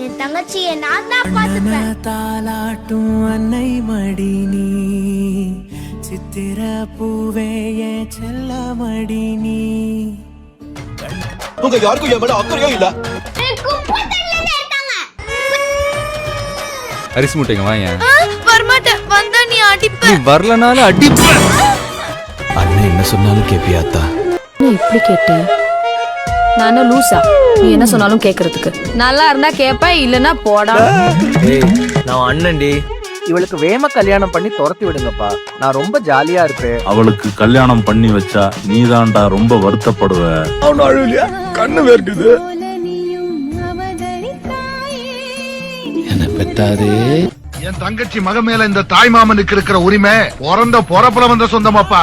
என் தங்கச்சியை நான் தான் பாத்துப்பேன் தாலாட்டும் அன்னை மடி நீ சித்திர பூவே என் செல்ல மடி நீ உங்க யாருக்கும் என் மேல அக்கறையே இல்ல. அரிசி மூட்டைங்க வாங்க. வரமாட்டேன். வந்தா நீ அடிப்ப. நீ வரலனாலும் அடிப்ப. அண்ணன் என்ன சொன்னாலும் கேப்பியாத்தா நீ இப்படி கேட்ட நான் லூசா. நீ என்ன சொன்னாலும் கேக்குறதுக்கு. நல்லா இருந்தா கேப்ப இல்லனா போடா. ஏய் நான் அண்ணன்டி. இவளுக்கு வேம கல்யாணம் பண்ணி துரத்தி விடுங்கப்பா. நான் ரொம்ப ஜாலியா இருப்பேன். அவளுக்கு கல்யாணம் பண்ணி வச்சா நீதான்டா ரொம்ப வருத்தப்படுவ. என்ன பெத்தாதே. என் தங்கச்சி மக மேல இந்த தாய் மாமனுக்கு இருக்கிற உரிமை பிறந்த பொறப்புல வந்த சொந்தமாப்பா.